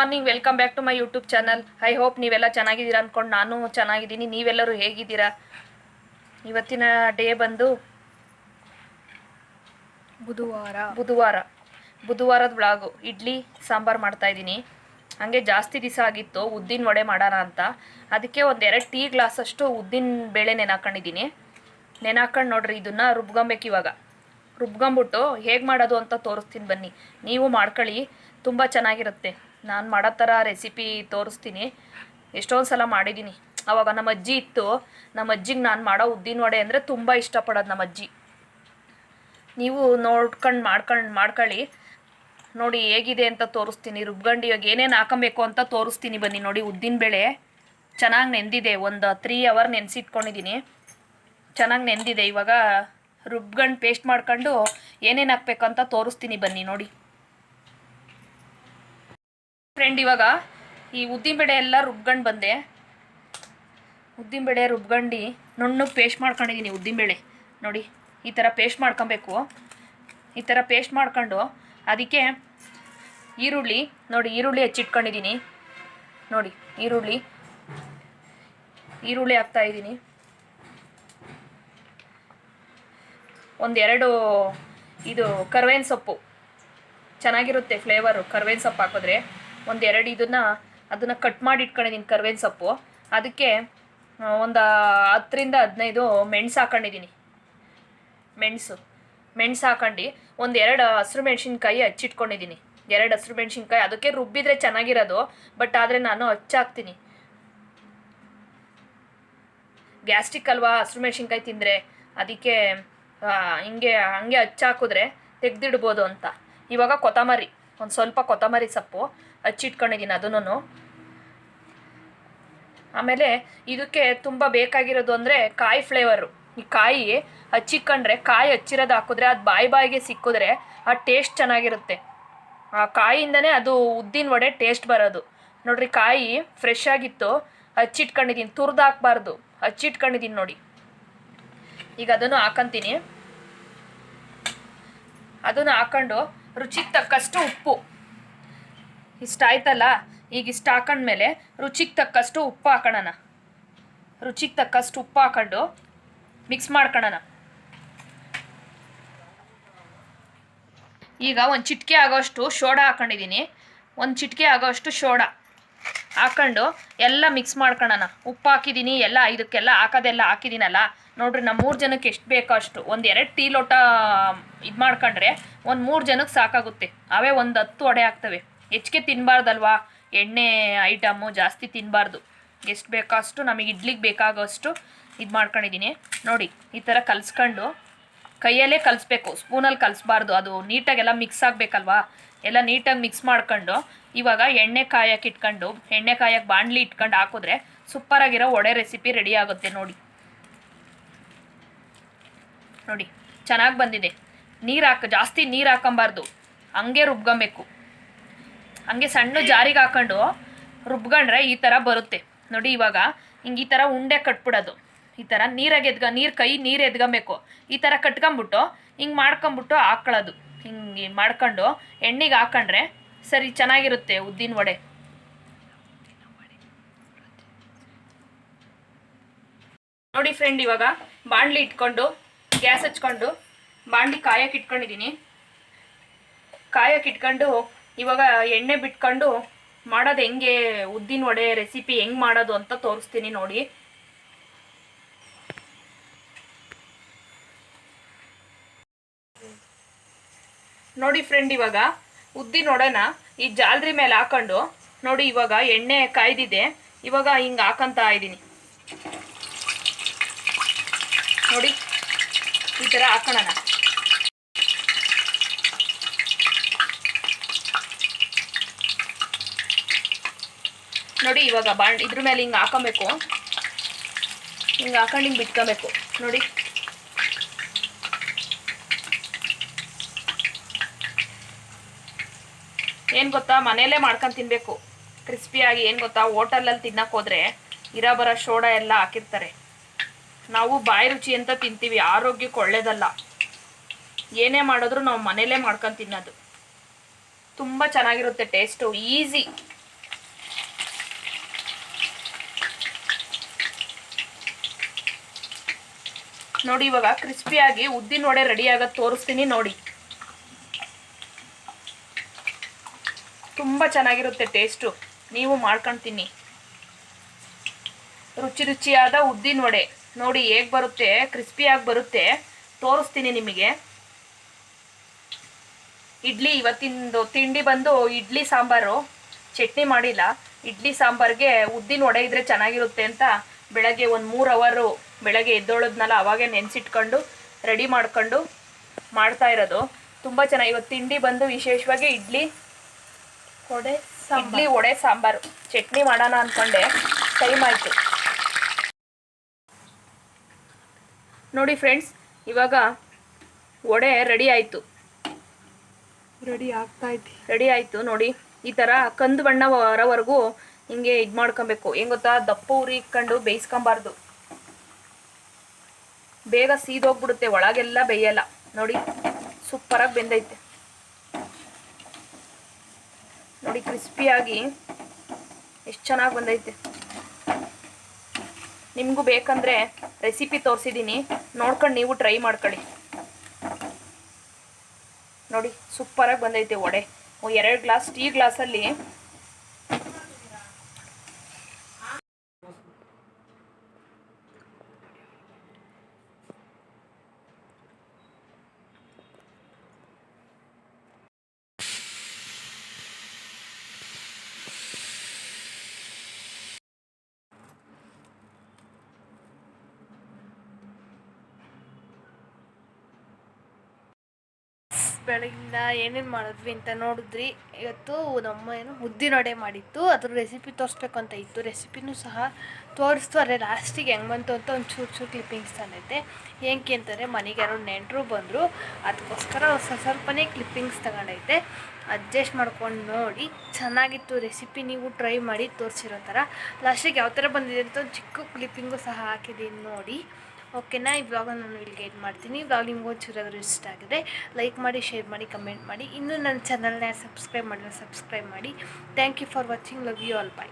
Morning welcome back to my YouTube channel. I hope ನೀವೆಲ್ಲ ಚೆನ್ನಾಗಿದ್ದೀರಾ ಅಂದ್ಕೊಂಡು ನಾನು ಚೆನ್ನಾಗಿದ್ದೀನಿ. ನೀವೆಲ್ಲರೂ ಹೇಗಿದ್ದೀರಾ? ಇವತ್ತಿನ ಡೇ ಬಂದು ಬುಧವಾರ. ಬುಧವಾರ. ಬುಧವಾರದ ಬ್ಲಾಗು ಇಡ್ಲಿ ಸಾಂಬಾರು ಮಾಡ್ತಾಯಿದ್ದೀನಿ ಹಾಗೆ ಜಾಸ್ತಿ ದಿವಸ ಆಗಿತ್ತು. ಉದ್ದಿನ ವಡೆ ಮಾಡೋಣ ಅಂತ. ಅದಕ್ಕೆ ಒಂದು ಎರಡು ಟೀ ಗ್ಲಾಸಷ್ಟು ಉದ್ದಿನ ಬೇಳೆ ನೆನಾಕೊಂಡಿದ್ದೀನಿ. ನೆನಾಕೊಂಡು ನೋಡ್ರಿ ಇದನ್ನು ರುಬ್ಕೊಬೇಕು ಇವಾಗ. ರುಬ್ಕೊಂಬಿಟ್ಟು ಹೇಗೆ ಮಾಡೋದು ಅಂತ ತೋರಿಸ್ತೀನಿ ಬನ್ನಿ. ನೀವು ಮಾಡ್ಕೊಳ್ಳಿ. ತುಂಬ ಚೆನ್ನಾಗಿರುತ್ತೆ. ನಾನು ಮಾಡೋ ಥರ ರೆಸಿಪಿ ತೋರಿಸ್ತೀನಿ. ಎಷ್ಟೊಂದು ಸಲ ಮಾಡಿದ್ದೀನಿ ಅವಾಗ ನಮ್ಮ ಅಜ್ಜಿ ಇತ್ತು. ನಮ್ಮ ಅಜ್ಜಿಗೆ ನಾನು ಮಾಡೋ ಉದ್ದಿನ ವಡೆ ಅಂದರೆ ತುಂಬ ಇಷ್ಟಪಡೋದು ನಮ್ಮ ಅಜ್ಜಿ. ನೀವು ನೋಡ್ಕೊಂಡು ಮಾಡ್ಕೊಂಡು ಮಾಡ್ಕೊಳ್ಳಿ. ನೋಡಿ ಹೇಗಿದೆ ಅಂತ ತೋರಿಸ್ತೀನಿ. ರುಬ್ಗಂಡು ಇವಾಗ ಏನೇನು ಹಾಕೊಬೇಕು ಅಂತ ತೋರಿಸ್ತೀನಿ ಬನ್ನಿ ನೋಡಿ ಉದ್ದಿನ ಬೇಳೆ. ಚೆನ್ನಾಗಿ ನೆಂದಿದೆ. ಒಂದು ತ್ರೀ ಅವರ್ ನೆನೆಸಿಟ್ಕೊಂಡಿದ್ದೀನಿ ಚೆನ್ನಾಗಿ ನೆಂದಿದೆ. ಇವಾಗ ರುಬ್ಗಂಡು ಪೇಸ್ಟ್ ಮಾಡ್ಕೊಂಡು ಏನೇನು ಹಾಕ್ಬೇಕು ಅಂತ ತೋರಿಸ್ತೀನಿ ಬನ್ನಿ ನೋಡಿ. ಫ್ರೆಂಡ್ ಇವಾಗ ಈ ಉದ್ದಿನಬೇಳೆ ಎಲ್ಲ ರುಬ್ಕೊಂಡು ಬಂದೆ. ಉದ್ದಿನಬೇಳೆ ರುಬ್ಕೊಂಡು ನುಣ್ಣಗೆ ಪೇಸ್ಟ್ ಮಾಡ್ಕೊಂಡಿದ್ದೀನಿ ಉದ್ದಿನಬೇಳೆ ನೋಡಿ, ಈ ಥರ ಪೇಸ್ಟ್ ಮಾಡ್ಕೊಬೇಕು. ಈ ಥರ ಪೇಸ್ಟ್ ಮಾಡ್ಕೊಂಡು ಅದಕ್ಕೆ ಈರುಳ್ಳಿ, ನೋಡಿ, ಈರುಳ್ಳಿ ಹೆಚ್ಚಿಟ್ಕೊಂಡಿದ್ದೀನಿ ನೋಡಿ, ಈರುಳ್ಳಿ ಈರುಳ್ಳಿ ಹಾಕ್ತಾ ಇದ್ದೀನಿ ಒಂದೆರಡು ಇದು ಕರ್ವೇನ್ ಸೊಪ್ಪು. ಚೆನ್ನಾಗಿರುತ್ತೆ ಫ್ಲೇವರು ಕರ್ವೇನ್ ಸೊಪ್ಪು ಹಾಕಿದ್ರೆ. ಒಂದೆರಡು ಇದನ್ನು ಅದನ್ನು ಕಟ್ ಮಾಡಿ ಇಟ್ಕೊಂಡಿದ್ದೀನಿ ಕರ್ಬೇವಿನ ಸೊಪ್ಪು. ಅದಕ್ಕೆ ಒಂದು ಹತ್ತರಿಂದ ಹದಿನೈದು ಮೆಣಸು ಹಾಕೊಂಡಿದ್ದೀನಿ ಮೆಣಸು ಮೆಣಸು ಹಾಕೊಂಡು ಒಂದೆರಡು ಎರಡು ಹಸಿರು ಮೆಣಸಿನ್ಕಾಯಿ ಹಚ್ಚಿಟ್ಕೊಂಡಿದ್ದೀನಿ ಎರಡು ಹಸಿರು ಮೆಣಸಿನ್ಕಾಯಿ, ಅದಕ್ಕೆ ರುಬ್ಬಿದ್ರೆ ಚೆನ್ನಾಗಿರೋದು, ಬಟ್ ಆದರೆ ನಾನು ಹಚ್ಚಾಕ್ತೀನಿ. ಗ್ಯಾಸ್ಟ್ರಿಕ್ ಅಲ್ವಾ, ಹಸಿರು ಮೆಣಸಿನ್ಕಾಯಿ ತಿಂದರೆ, ಅದಕ್ಕೆ ಹಿಂಗೆ, ಹಂಗೆ ಹಚ್ಚಾಕಿದ್ರೆ ತೆಗೆದಿಡ್ಬೋದು ಅಂತ. ಇವಾಗ ಕೊತ್ತಂಬರಿ, ಒಂದು ಸ್ವಲ್ಪ ಕೊತ್ತಂಬರಿ ಸೊಪ್ಪು. ಹಚ್ಚಿಟ್ಕೊಂಡಿದ್ದೀನಿ ಅದನ್ನು ಆಮೇಲೆ ಇದಕ್ಕೆ ತುಂಬ ಬೇಕಾಗಿರೋದು ಅಂದರೆ ಕಾಯಿ ಫ್ಲೇವರು ಈ ಕಾಯಿ ಹಚ್ಚಿಕೊಂಡ್ರೆ ಕಾಯಿ ಹಚ್ಚಿರೋದು ಹಾಕಿದ್ರೆ ಅದು ಬಾಯಿ ಬಾಯಿಗೆ ಸಿಕ್ಕಿದ್ರೆ ಆ ಟೇಸ್ಟ್ ಚೆನ್ನಾಗಿರುತ್ತೆ. ಆ ಕಾಯಿಯಿಂದನೇ ಅದು ಉದ್ದಿನ ವಡೆ ಟೇಸ್ಟ್ ಬರೋದು. ನೋಡ್ರಿ ಕಾಯಿ ಫ್ರೆಶ್ ಆಗಿತ್ತು ಹಚ್ಚಿಟ್ಕೊಂಡಿದ್ದೀನಿ ತುರ್ದು ಹಾಕ್ಬಾರ್ದು. ಹಚ್ಚಿಟ್ಕೊಂಡಿದ್ದೀನಿ ನೋಡಿ. ಈಗ ಅದನ್ನು ಹಾಕಂತೀನಿ. ಅದನ್ನು ಹಾಕೊಂಡು ರುಚಿಗೆ ತಕ್ಕಷ್ಟು ಉಪ್ಪು. ಇಷ್ಟ ಆಯ್ತಲ್ಲ ಈಗ ಇಷ್ಟ ಹಾಕೊಂಡ್ಮೇಲೆ ರುಚಿಗೆ ತಕ್ಕಷ್ಟು ಉಪ್ಪು ಹಾಕೋಣ ರುಚಿಗೆ ತಕ್ಕಷ್ಟು ಉಪ್ಪು ಹಾಕೊಂಡು ಮಿಕ್ಸ್ ಮಾಡ್ಕೊಳ್ಳೋಣ ಈಗ ಒಂದು ಚಿಟಿಕೆ ಆಗೋಷ್ಟು ಸೋಡಾ ಹಾಕೊಂಡಿದ್ದೀನಿ ಒಂದು ಚಿಟಿಕೆ ಆಗೋಷ್ಟು ಸೋಡಾ ಹಾಕೊಂಡು ಎಲ್ಲ ಮಿಕ್ಸ್ ಮಾಡ್ಕೊಳ್ಳೋಣ ಉಪ್ಪು ಹಾಕಿದ್ದೀನಿ ಎಲ್ಲ ಇದಕ್ಕೆಲ್ಲ ಹಾಕೋದೆಲ್ಲ ಹಾಕಿದ್ದೀನಲ್ಲ ನೋಡ್ರಿ ನಮ್ಮ ಮೂರು ಜನಕ್ಕೆ ಎಷ್ಟು ಬೇಕೋ ಅಷ್ಟು. ಒಂದು ಎರಡು ಟೀ ಲೋಟ ಇದು ಮಾಡ್ಕೊಂಡ್ರೆ ಒಂದು ಮೂರು ಜನಕ್ಕೆ ಸಾಕಾಗುತ್ತೆ. ಅವೇ ಒಂದು ಹತ್ತು ಒಡೆ ಆಗ್ತವೆ. ಹೆಚ್ಚಿಗೆ ತಿನ್ನಬಾರ್ದಲ್ವಾ ಎಣ್ಣೆ ಐಟಮು ಜಾಸ್ತಿ ತಿನ್ನಬಾರ್ದು ಎಷ್ಟು ಬೇಕೋ ಅಷ್ಟು ನಮಗೆ ಇಡ್ಲಿಗೆ ಬೇಕಾಗೋಷ್ಟು ಇದು ಮಾಡ್ಕೊಂಡಿದ್ದೀನಿ ನೋಡಿ, ಈ ಥರ ಕಲಿಸ್ಕೊಂಡು ಕೈಯಲ್ಲೇ ಕಲಿಸ್ಬೇಕು. ಸ್ಪೂನಲ್ಲಿ ಕಲಿಸ್ಬಾರ್ದು. ಅದು ನೀಟಾಗೆಲ್ಲ ಮಿಕ್ಸ್ ಆಗಬೇಕಲ್ವಾ? ಎಲ್ಲ ನೀಟಾಗಿ ಮಿಕ್ಸ್ ಮಾಡ್ಕೊಂಡು ಇವಾಗ ಎಣ್ಣೆ ಕಾಯಕ್ಕೆ ಇಟ್ಕೊಂಡು, ಎಣ್ಣೆ ಕಾಯಕ್ಕೆ ಬಾಣಲಿ ಇಟ್ಕೊಂಡು ಹಾಕಿದ್ರೆ ಸೂಪರಾಗಿರೋ ವಡೆ ರೆಸಿಪಿ ರೆಡಿ ಆಗುತ್ತೆ ನೋಡಿ. ನೋಡಿ, ಚೆನ್ನಾಗಿ ಬಂದಿದೆ. ನೀರು ಹಾಕ, ಜಾಸ್ತಿ ನೀರು ಹಾಕೊಂಬಾರ್ದು. ಹಂಗೆ ರುಬ್ಕೊಬೇಕು. ಹಂಗೆ ಸಣ್ಣ ಜಾರಿಗೆ ಹಾಕೊಂಡು ರುಬ್ಕೊಂಡ್ರೆ ಈ ಥರ ಬರುತ್ತೆ. ನೋಡಿ ಇವಾಗ, ಹಿಂಗೆ ಈ ಥರ ಉಂಡೆ ಕಟ್ಬಿಡೋದು. ಈ ಥರ ನೀರಾಗೆ ಎದ್ಗ, ನೀರು ಕೈ ನೀರು ಎದ್ಕೊಬೇಕು ಈ ಥರ ಕಟ್ಕೊಂಬಿಟ್ಟು, ಹಿಂಗೆ ಮಾಡ್ಕೊಂಬಿಟ್ಟು ಹಾಕೊಳ್ಳೋದು. ಹಿಂಗೆ ಮಾಡ್ಕೊಂಡು ಎಣ್ಣೆಗೆ ಹಾಕೊಂಡ್ರೆ ಸರಿ ಚೆನ್ನಾಗಿರುತ್ತೆ ಉದ್ದಿನ ವಡೆ. ನೋಡಿ ಫ್ರೆಂಡ್ ಇವಾಗ ಬಾಣಲಿ ಇಟ್ಕೊಂಡು, ಗ್ಯಾಸ್ ಹಚ್ಕೊಂಡು, ಬಾಣಲಿ ಕಾಯಕ್ಕೆ ಇಟ್ಕೊಂಡಿದ್ದೀನಿ ಕಾಯಕ್ಕೆ ಇಟ್ಕೊಂಡು ಇವಾಗ ಎಣ್ಣೆ ಬಿಟ್ಕೊಂಡು ಮಾಡೋದು ಹೆಂಗೆ? ಉದ್ದಿನ ವಡೆ ರೆಸಿಪಿ ಹೆಂಗೆ ಮಾಡೋದು ಅಂತ ತೋರಿಸ್ತೀನಿ ನೋಡಿ. ನೋಡಿ ಫ್ರೆಂಡ್ ಇವಾಗ, ಉದ್ದಿನ ವಡೆನ ಈ ಜಾಲ್ರಿ ಮೇಲೆ ಹಾಕೊಂಡು ನೋಡಿ ಇವಾಗ ಎಣ್ಣೆ ಕಾಯ್ದಿದೆ. ಇವಾಗ ಹಿಂಗೆ ಹಾಕಂತ ಇದ್ದೀನಿ. ನೋಡಿ, ಈ ಥರ ಹಾಕೋಣ ನೋಡಿ ಇವಾಗ ಬಾಂಡ್ ಇದ್ರ ಮೇಲೆ ಹಿಂಗೆ ಹಾಕೋಬೇಕು. ಹಿಂಗೆ ಹಾಕೊಂಡು ಹಿಂಗೆ ಬಿಟ್ಕೋಬೇಕು. ನೋಡಿ. ಏನು ಗೊತ್ತಾ? ಮನೆಯಲ್ಲೇ ಮಾಡ್ಕೊಂಡು ತಿನ್ನಬೇಕು ಕ್ರಿಸ್ಪಿಯಾಗಿ ಏನು ಗೊತ್ತಾ? ಹೋಟೆಲಲ್ಲಿ ತಿನ್ನಕ್ಕೆ ಹೋದರೆ ಇರೋ ಬರೋ ಸೋಡಾ ಎಲ್ಲ ಹಾಕಿರ್ತಾರೆ. ನಾವು ಬಾಯಿ ರುಚಿ ಅಂತ ತಿಂತೀವಿ. ಆರೋಗ್ಯಕ್ಕೆ ಒಳ್ಳೇದಲ್ಲ. ಏನೇ ಮಾಡಿದ್ರು ನಾವು ಮನೇಲೇ ಮಾಡ್ಕೊಂಡು ತಿನ್ನೋದು. ತುಂಬ ಚೆನ್ನಾಗಿರುತ್ತೆ ಟೇಸ್ಟು ಈಸಿ ನೋಡಿ, ಇವಾಗ ಕ್ರಿಸ್ಪಿಯಾಗಿ ಉದ್ದಿನ ವಡೆ ರೆಡಿ ಆಗೋದು ತೋರಿಸ್ತೀನಿ ನೋಡಿ. ತುಂಬ ಚೆನ್ನಾಗಿರುತ್ತೆ ಟೇಸ್ಟು ನೀವು ಮಾಡ್ಕೊಂಡು ರುಚಿ ರುಚಿಯಾದ ಉದ್ದಿನ ವಡೆ. ನೋಡಿ, ಹೇಗೆ ಬರುತ್ತೆ ಕ್ರಿಸ್ಪಿಯಾಗಿ ಬರುತ್ತೆ. ತೋರಿಸ್ತೀನಿ ನಿಮಗೆ. ಇಡ್ಲಿ, ಇವತ್ತಿಂದು ತಿಂಡಿ ಬಂದು ಇಡ್ಲಿ ಸಾಂಬಾರು. ಚಟ್ನಿ ಮಾಡಿಲ್ಲ. ಇಡ್ಲಿ ಸಾಂಬಾರ್ಗೆ ಉದ್ದಿನ ವಡೆ ಇದ್ರೆ ಚೆನ್ನಾಗಿರುತ್ತೆ ಅಂತ ಬೆಳಗ್ಗೆ ಒಂದು ಮೂರು ಅವರು ಬೆಳಗ್ಗೆ ಎದ್ದೋಳದ್ನಲ್ಲ ಅವಾಗೆ ನೆನೆಸಿಟ್ಕೊಂಡು ರೆಡಿ ಮಾಡ್ಕೊಂಡು ಮಾಡ್ತಾ ಇರೋದು. ತುಂಬ ಚೆನ್ನಾಗಿ ಇವತ್ತು ತಿಂಡಿ ಬಂದು ವಿಶೇಷವಾಗಿ ಇಡ್ಲಿ ವಡೆ ಇಡ್ಲಿ ವಡೆ ಸಾಂಬಾರು. ಚಟ್ನಿ ಮಾಡೋಣ ಅಂದ್ಕೊಂಡೆ ಟೈಮ್ ಆಯಿತು ನೋಡಿ ಫ್ರೆಂಡ್ಸ್ ಇವಾಗ ವಡೆ ರೆಡಿ ಆಯಿತು. ರೆಡಿ ಆಗ್ತಾ ಇತ್ತು ರೆಡಿ ಆಯಿತು ನೋಡಿ. ಈ ಥರ ಕಂದು ಬಣ್ಣ ಹೊರವರೆಗೂ ಹಿಂಗೆ ಇದು ಮಾಡ್ಕೊಬೇಕು. ಹೆಂಗ್ ಗೊತ್ತಾ? ದಪ್ಪ ಉರಿ ಇಕ್ಕೊಂಡು ಬೇಯಿಸ್ಕೊಬಾರ್ದು. ಬೇಗ ಸೀದೋಗ್ಬಿಡುತ್ತೆ, ಒಳಗೆಲ್ಲ ಬೇಯಲ್ಲ. ನೋಡಿ, ಸೂಪರಾಗಿ ಬೆಂದೈತೆ. ನೋಡಿ, ಕ್ರಿಸ್ಪಿಯಾಗಿ ಎಷ್ಟು ಚೆನ್ನಾಗಿ ಬಂದೈತೆ. ನಿಮಗೂ ಬೇಕಂದರೆ ರೆಸಿಪಿ ತೋರಿಸಿದ್ದೀನಿ ನೋಡ್ಕೊಂಡು ನೀವು ಟ್ರೈ ಮಾಡ್ಕೊಳ್ಳಿ. ನೋಡಿ, ಸೂಪರಾಗಿ ಬಂದೈತೆ ವಡೆ. ಎರಡು ಗ್ಲಾಸ್ ಟೀ ಗ್ಲಾಸಲ್ಲಿ ಬೆಳಗಿಂದ ಏನೇನು ಮಾಡಿದ್ವಿ ಅಂತ ನೋಡಿದ್ರಿ. ಇವತ್ತು ನಮ್ಮ ಏನು ಉದ್ದಿನ ವಡೆ ಮಾಡಿತ್ತು. ಅದ್ರ ರೆಸಿಪಿ ತೋರಿಸ್ಬೇಕು ಅಂತ ಇತ್ತು ರೆಸಿಪಿನೂ ಸಹ ತೋರಿಸ್ತಾರೆ. ಲಾಸ್ಟಿಗೆ ಹೆಂಗೆ ಬಂತು ಅಂತ ಒಂದು ಚೂರು ಚೂರು ಕ್ಲಿಪ್ಪಿಂಗ್ಸ್ ತಂದೈತೆ ಏನಕ್ಕೆ ಅಂತಂದರೆ ಮನೆಗೆ ಯಾರೋ ನೆಂಟರು ಬಂದರು. ಅದಕ್ಕೋಸ್ಕರ ಸ್ವಲ್ಪ ಸ್ವಲ್ಪನೇ ಕ್ಲಿಪ್ಪಿಂಗ್ಸ್ ತಗೊಂಡೈತೆ. ಅಡ್ಜಸ್ಟ್ ಮಾಡ್ಕೊಂಡು ನೋಡಿ. ಚೆನ್ನಾಗಿತ್ತು ರೆಸಿಪಿ ನೀವು ಟ್ರೈ ಮಾಡಿ ತೋರಿಸಿರೋ ಥರ ಲಾಸ್ಟಿಗೆ ಯಾವ ಥರ ಬಂದಿದೆ ಅಂತ ಚಿಕ್ಕ ಕ್ಲಿಪ್ಪಿಂಗು ಸಹ ಹಾಕಿದ್ದೀನಿ ನೋಡಿ. ಓಕೆನಾ ಈ ಬ್ಲಾಗನ್ನು ನಾನು ಇಲ್ಲಿಗೆ ಇದು ಮಾಡ್ತೀನಿ. ಈ ಬ್ಲಾಗ್ ನಿಮ್ಗೆ ಇಷ್ಟ ಆಗಿದೆ ಲೈಕ್ ಮಾಡಿ ಶೇರ್ ಮಾಡಿ ಕಮೆಂಟ್ ಮಾಡಿ. ಇನ್ನೂ ನನ್ನ ಚಾನಲ್ನ ಸಬ್ಸ್ಕ್ರೈಬ್ ಮಾಡಿದ್ರೆ ಸಬ್ಸ್ಕ್ರೈಬ್ ಮಾಡಿ. Thank you for watching love you all bye